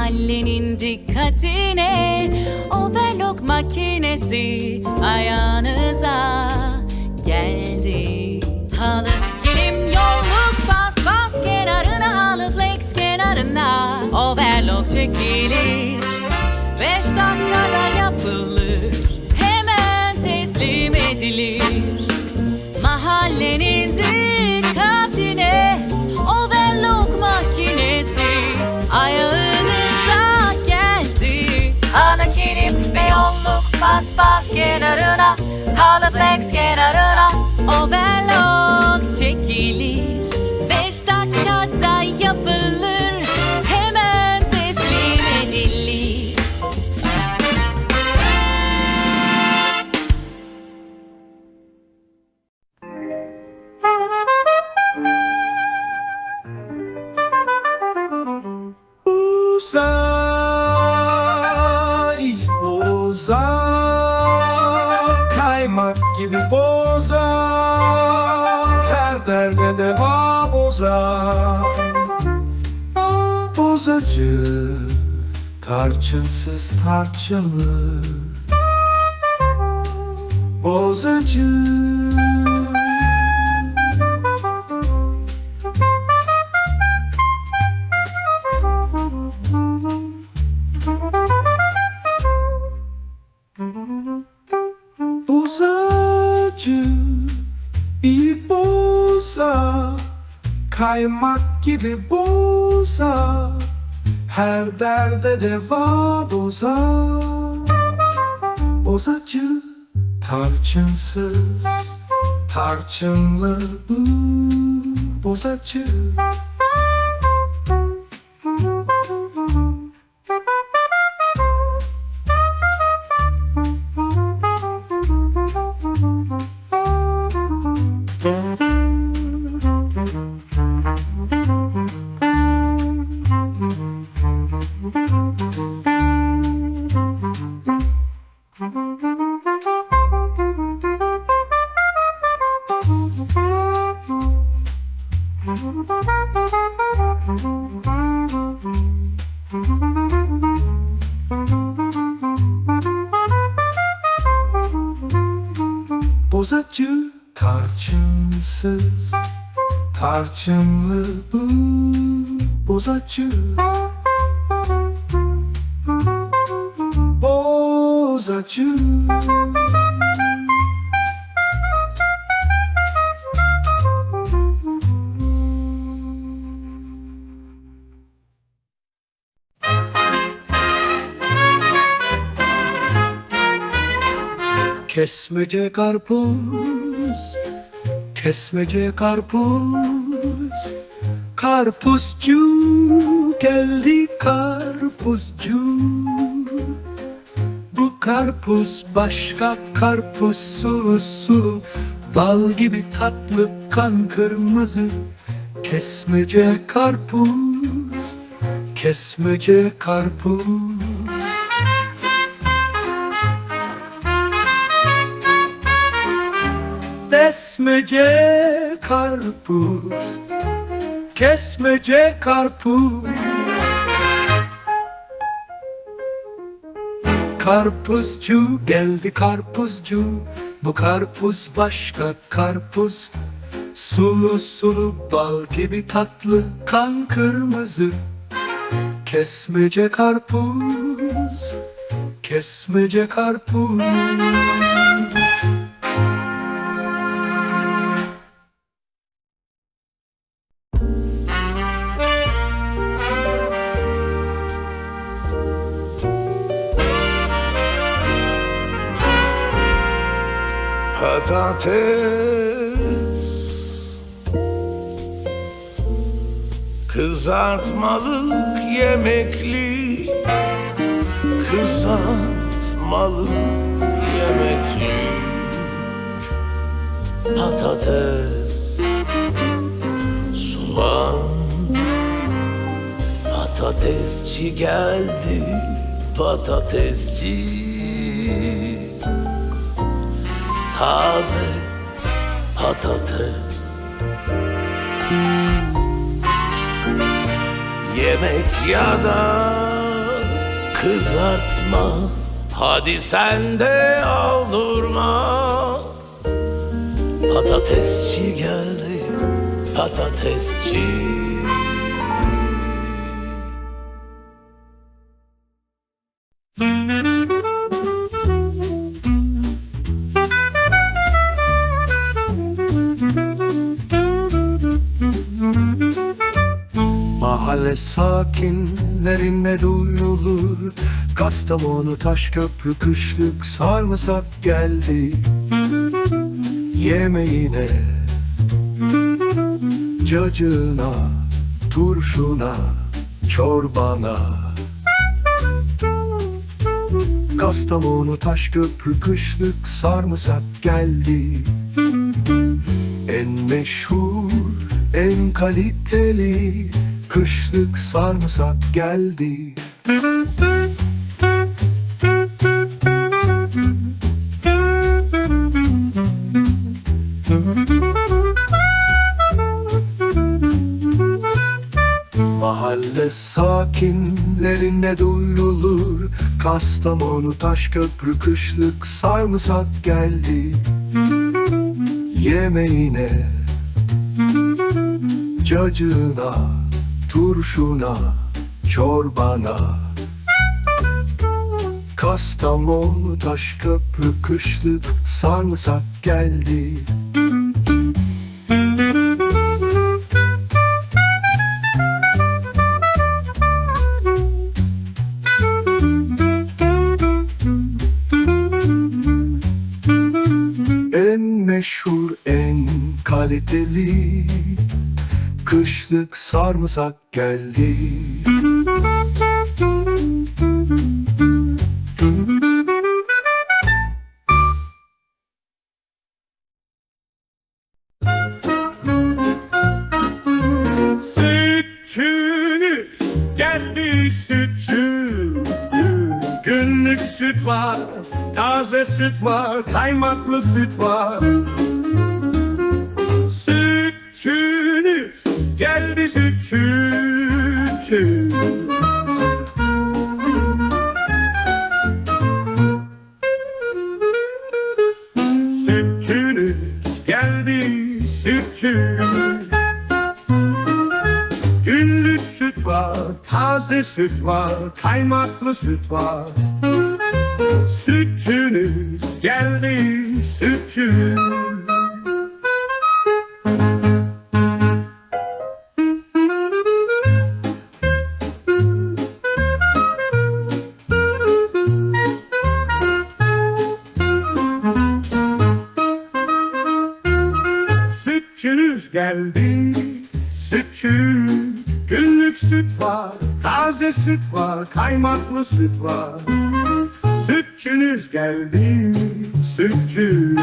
Mahallenin dikkatine Overlock makinesi ayağınıza geldi. Halı kilim yolluk bas bas kenarına Halı flex kenarına Overlock çekilir yolluk bas bas kenarına Halı flex kenarına Overlock boza Kaymak gibi boza Her derde deva boza Bozacı Tarçınsız tarçınlı. Bozacı Bozacı bir boza Kaymak gibi boza Her derde deva boza. Bozacı tarçınsız Tarçınlı bu. Bozacı Bozacı tarçınsız Tarçınlı bu. Bozacı Bozacı Kesmece karpuz Kesmece karpuz. Karpuzcu geldi karpuzcu. Bu karpuz başka karpuz sulu sulu. Bal gibi tatlı kan kırmızı. Kesmece karpuz Kesmece karpuz Kesmece karpuz. Kesmece karpuz. Karpuzcu geldi karpuzcu. Bu karpuz başka karpuz. Sulu sulu bal gibi tatlı kan kırmızı. Kesmece karpuz Kesmece karpuz Patates. Kızartmalık yemekli Kızartmalık yemekli Patates. Soğan Patatesçi geldi Patatesçi taze patates. Yemek ya da kızartma. Hadi sen de aldırma Patatesçi geldi patatesçi Mahalle sakinlerine duyulur. Kastamonu taş köprü kışlık sarımsak geldi. Yemeğine Cacığına Turşuna Çorbana. Kastamonu taş köprü kışlık sarımsak geldi. En meşhur, en kaliteli kışlık sarımsak geldi. Mahalle sakinlerine duyurulur Kastamonu taş köprü kışlık sarımsak geldi Yemeğine Cacığına Turşuna Çorbana Kastamonu taş köprü kışlık sarımsak geldi. En meşhur, en kaliteli Kışlık sarımsak geldi. Sütçü geldi sütçü. Günlük süt var, taze süt var, kaymaklı süt var. Sütçünüz taze süt var, kaymaklı süt var. Sütçünüz geldi, sütçü. Sütçünüz geldi, sütçü. Günlük süt var, taze süt var, kaymaklı süt var. Sütçünüz geldi, sütçü.